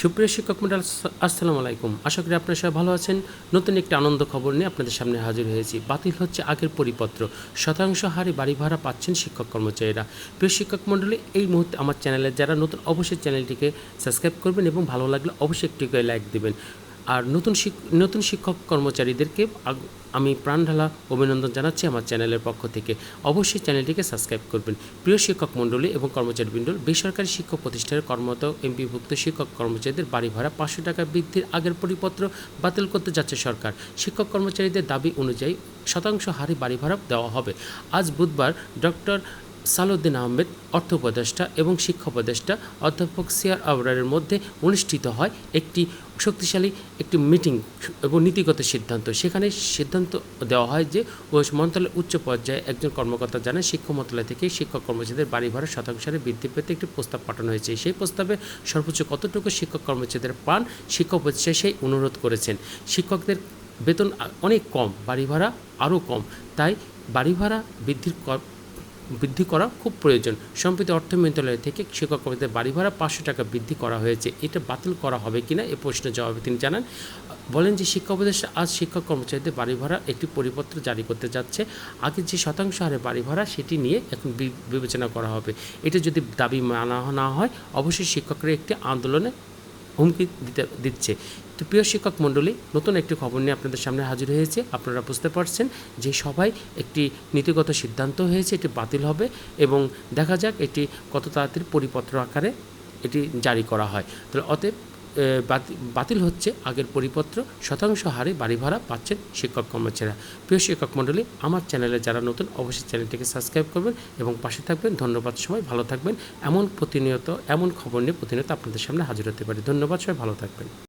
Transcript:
সুপ্রিয় শিক্ষক মন্ডল, আসসালামু আলাইকুম। আশা করি আপনারা সবাই ভালো আছেন। নতুন একটি আনন্দ খবর নিয়ে আপনাদের সামনে হাজির হয়েছি। বাতিল হচ্ছে আগের পরিপত্র। শতাংশ হারে বাড়ি ভাড়া পাচ্ছেন শিক্ষক কর্মচারীরা। প্রিয় শিক্ষক মণ্ডলী এই মুহূর্তে আমার চ্যানেলে যারা নতুন, অবশ্যই চ্যানেলটিকে সাবস্ক্রাইব করবেন এবং ভালো লাগলে অবশ্যই একটি লাইক দেবেন। আর নতুন নতুন শিক্ষক কর্মচারীদেরকে আমি প্রাণঢালা অভিনন্দন জানাচ্ছি আমার চ্যানেলের পক্ষ থেকে। অবশ্যই চ্যানেলটিকে সাবস্ক্রাইব করবেন। প্রিয় শিক্ষক মণ্ডলী এবং কর্মচারীবৃন্দ বেসরকারি শিক্ষক প্রতিষ্ঠানের কর্মরত এমপিভুক্ত শিক্ষক কর্মচারীদের বাড়ি ভাড়া পাঁচশো টাকা বৃদ্ধির আগের পরিপত্র বাতিল করতে যাচ্ছে সরকার। শিক্ষক কর্মচারীদের দাবি অনুযায়ী শতাংশ হারে বাড়ি ভাড়া দেওয়া হবে। আজ বুধবার ডক্টর সালউদ্দিন আহমেদ, অর্থ উপদেষ্টা এবং শিক্ষা উপদেষ্টা অধ্যাপক সিয়ার আবরারের মধ্যে অনুষ্ঠিত হয় একটি শক্তিশালী একটি মিটিং এবং নীতিগত সিদ্ধান্ত। সেখানে সিদ্ধান্ত দেওয়া হয় যে মন্ত্রণালয়ের উচ্চ পর্যায়ে একজন কর্মকর্তা জানান শিক্ষা মন্ত্রণালয় থেকে শিক্ষক কর্মচারীদের বাড়ি ভাড়া শতাংশ হারে বৃদ্ধি পেতে একটি প্রস্তাব পাঠানো হয়েছে। সেই প্রস্তাবে সর্বোচ্চ কতটুকু শিক্ষক কর্মচারীদের পান শিক্ষক সেই অনুরোধ করেছেন। শিক্ষকদের বেতন অনেক কম, বাড়ি ভাড়া আরও কম। তাই বাড়ি ভাড়া বৃদ্ধির বৃদ্ধি করা খুব প্রয়োজন। সম্প্রতি অর্থ মন্ত্রণালয় থেকে শিক্ষক কর্মীদের বাড়ি ভাড়া পাঁচশো টাকা বৃদ্ধি করা হয়েছে। এটা বাতিল করা হবে কিনা এ প্রশ্নের জবাবে তিনি জানান, বলেন যে শিক্ষা উপদেষ্টা আজ শিক্ষক কর্মচারীদের বাড়ি ভাড়া একটি পরিপত্র জারি করতে যাচ্ছে। আগে যে শতাংশ হারে বাড়ি ভাড়া সেটি নিয়ে এখন বিবেচনা করা হবে। এটা যদি দাবি মানা না হয়, অবশ্যই শিক্ষকরা একটি আন্দোলনে হুমকি দিতে, দিচ্ছে। তো প্রিয় শিক্ষক মণ্ডলী, নতুন একটি খবর নিয়ে আপনাদের সামনে হাজির হয়েছে। আপনারা বুঝতে পারছেন যে সবাই একটি নীতিগত সিদ্ধান্ত হয়েছে, এটি বাতিল হবে এবং দেখা যাক এটি কত তাড়াতাড়ি পরিপত্র আকারে এটি জারি করা হয়। তাহলে অতএব বাতিল হচ্ছে আগের পরিপত্র। শতাংশ হারে বাড়ি ভাড়া পাচ্ছেন শিক্ষক কর্মচারীরা। প্রিয় শিক্ষক মণ্ডলী, আমার চ্যানেলে যারা নতুন, অবশ্যই চ্যানেলটিকে সাবস্ক্রাইব করবেন এবং পাশে থাকবেন। ধন্যবাদ সবাই, ভালো থাকবেন। এমন প্রতিনিয়ত, এমন খবর নিয়ে প্রতিনিয়ত আপনাদের সামনে হাজির হতে পারি। ধন্যবাদ সবাই, ভালো থাকবেন।